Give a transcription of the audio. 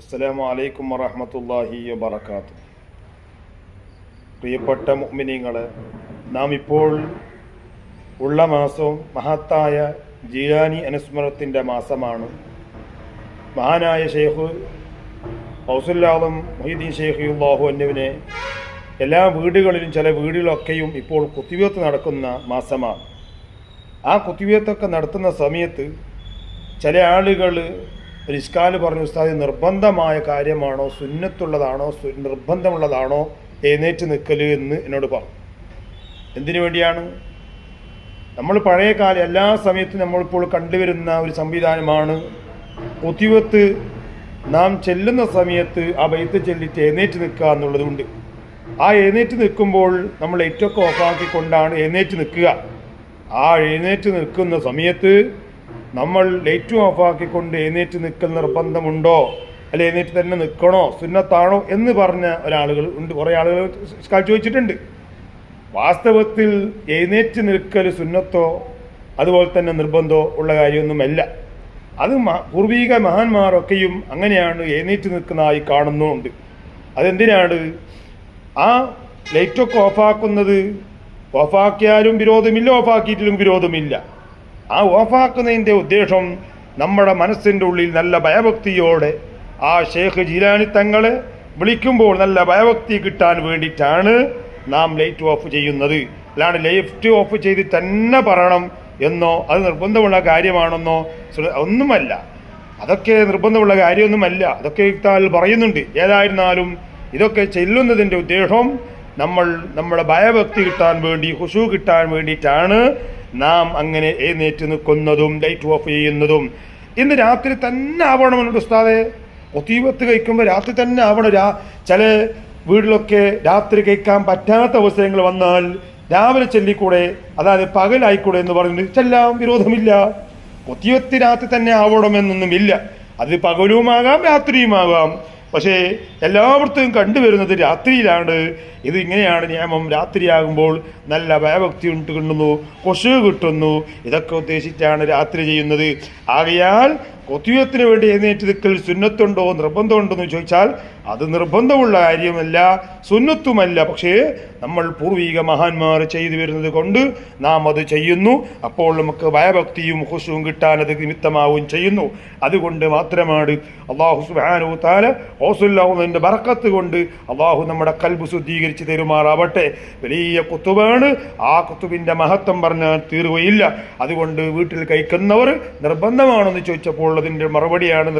അസ്സലാമു അലൈക്കും വറഹമത്തല്ലാഹി വബർക്കാത്തു പ്രിയപ്പെട്ട മുഅ്മിനീങ്ങളെ നാം ഇപ്പോൾ ഉള്ള മാസവും മഹത്തായ ജീലാനി അനുസ്മരണത്തിന്റെ മാസമാണ്. മഹാനായ ഷെയ്ഖ് ഹൗസുല്ലാദം മൊഹീദ്ദീൻ ഷെയ്ഖ് അള്ളാഹു എന്നിവനെ എല്ലാ വീടുകളിലും ചില വീടുകളൊക്കെയും ഇപ്പോൾ കുത്തിവെത്ത് നടക്കുന്ന മാസമാണ്. ആ കുത്തിവെത്തൊക്കെ നടത്തുന്ന സമയത്ത് ചില ആളുകൾ ഒരു പറഞ്ഞു ഉസ്താദ് നിർബന്ധമായ കാര്യമാണോ? സുന്നത്തുള്ളതാണോ? നിർബന്ധമുള്ളതാണോ? എഴുന്നേറ്റ് നിൽക്കൽ എന്ന് എന്നോട് പറഞ്ഞു. എന്തിനു വേണ്ടിയാണ്? നമ്മൾ പഴയ കാലം എല്ലാ സമയത്തും നമ്മളിപ്പോൾ കണ്ടുവരുന്ന ഒരു സംവിധാനമാണ്. ഒത്തിവത്ത് നാം ചെല്ലുന്ന സമയത്ത് ആ ബൈത്ത് ചെല്ലിട്ട് എഴുന്നേറ്റ് നിൽക്കുക എന്നുള്ളതുകൊണ്ട്. ആ എഴുന്നേറ്റ് നിൽക്കുമ്പോൾ നമ്മൾ ഏറ്റവും ഓഫാക്കിക്കൊണ്ടാണ് എഴുന്നേറ്റ് നിൽക്കുക. ആ എഴുന്നേറ്റ് നിൽക്കുന്ന സമയത്ത് നമ്മൾ ലൈറ്റും ഓഫാക്കിക്കൊണ്ട് എഴുന്നേറ്റ് നിൽക്കൽ നിർബന്ധമുണ്ടോ? അല്ലെ എഴുന്നേറ്റ് തന്നെ നിൽക്കണോ? സുന്നത്താണോ? എന്ന് പറഞ്ഞ ഒരാളുകൾ ഉണ്ട്. കുറേ ആളുകൾ ചോദിച്ചിട്ടുണ്ട്. വാസ്തവത്തിൽ എഴുന്നേറ്റ് നിൽക്കൽ സുന്നത്തോ അതുപോലെ തന്നെ നിർബന്ധമോ ഉള്ള കാര്യമൊന്നുമല്ല. അത് പൂർവീക മഹാന്മാരൊക്കെയും അങ്ങനെയാണ് എഴുന്നേറ്റ് നിൽക്കുന്നതായി കാണുന്നുണ്ട്. അതെന്തിനാണ്? ആ ലൈറ്റൊക്കെ ഓഫാക്കുന്നത് ഓഫാക്കിയാലും വിരോധമില്ല ഓഫാക്കിയിട്ടിലും വിരോധമില്ല. ആ ഓഫാക്കുന്നതിന്റെ ഉദ്ദേശം നമ്മുടെ മനസ്സിന്റെ ഉള്ളിൽ നല്ല ഭയഭക്തിയോടെ ആ ഷേഖ് ജീലാനി തങ്ങളെ വിളിക്കുമ്പോൾ നല്ല ഭയഭക്തി കിട്ടാൻ വേണ്ടിയിട്ടാണ് നാം ലൈറ്റ് ഓഫ് ചെയ്യുന്നത്. അല്ലാണ്ട് ലൈറ്റ് ഓഫ് ചെയ്ത് തന്നെ പറയണം എന്നോ അത് നിർബന്ധമുള്ള കാര്യമാണെന്നോ ഒന്നുമല്ല. അതൊക്കെ നിർബന്ധമുള്ള കാര്യമൊന്നുമല്ല. അതൊക്കെ ഇത്താൽ പറയുന്നുണ്ട്. ഏതായിരുന്നാലും ഇതൊക്കെ ചെല്ലുന്നതിന്റെ ഉദ്ദേശം നമ്മൾ നമ്മുടെ ഭയഭക്തി കിട്ടാൻ വേണ്ടി ഹുഷു കിട്ടാൻ വേണ്ടിയിട്ടാണ് നാം അങ്ങനെ എഴുന്നേറ്റ് നിൽക്കുന്നതും ലൈറ്റ് ഓഫ് ചെയ്യുന്നതും. ഇന്ന് രാത്രി തന്നെ ആവണമെന്ന് ഉസ്താദെ. ഒത്തീവത്ത് കഴിക്കുമ്പോൾ രാത്രി തന്നെ ആവണം. രാ ചില വീട്ടിലൊക്കെ രാത്രി കഴിക്കാൻ പറ്റാത്ത അവസരങ്ങൾ വന്നാൽ രാവിലെ ചെല്ലിക്കൂടെ അതായത് പകലായിക്കൂടെ എന്ന് പറഞ്ഞു ചെല്ലാം വിരോധമില്ല. ഒത്തിയൊത്തി രാത്രി തന്നെ ആവണമെന്നൊന്നുമില്ല. അത് പകലുമാകാം രാത്രിയുമാകാം. പക്ഷേ എല്ലായിടത്തും കണ്ടുവരുന്നത് രാത്രിയിലാണ്. ഇത് ഇങ്ങനെയാണ് നിയമം. രാത്രിയാകുമ്പോൾ നല്ല ഭയഭക്തി കിട്ടുന്നു കൊശു കിട്ടുന്നു. ഇതൊക്കെ ഉദ്ദേശിച്ചാണ് രാത്രി ചെയ്യുന്നത്. ആകയാൽ കൊത്തിയത്തിന് വേണ്ടി എഴുന്നേറ്റ് നിൽക്കൽ സുന്നത്തുണ്ടോ നിർബന്ധമുണ്ടോ എന്ന് ചോദിച്ചാൽ അത് നിർബന്ധമുള്ള കാര്യമല്ല സുന്നത്തുമല്ല. പക്ഷേ നമ്മൾ പൂർവിക മഹാന്മാർ ചെയ്തു വരുന്നത് കൊണ്ട് നാം അത് ചെയ്യുന്നു. അപ്പോൾ നമുക്ക് ഭയഭക്തിയും ഹുസുവും കിട്ടാൻ അത് നിമിത്തമാവുകയും ചെയ്യുന്നു. അതുകൊണ്ട് മാത്രമാണ് അള്ളാഹു സുബാനു താല ഹോസുല്ലാഹുവിന്റെ ബറക്കത്ത് കൊണ്ട് അള്ളാഹു നമ്മുടെ കൽബ് ശുദ്ധീകരിച്ച് തരുമാറാവട്ടെ. വലിയ കുത്തുബാണ്. ആ കുത്തുബിന്റെ മഹത്വം പറഞ്ഞാൽ തീരുകയില്ല അതുകൊണ്ട് വീട്ടിൽ കഴിക്കുന്നവർ നിർബന്ധമാണെന്ന് ചോദിച്ചപ്പോൾ അതിന്റെ മറുപടിയാണ്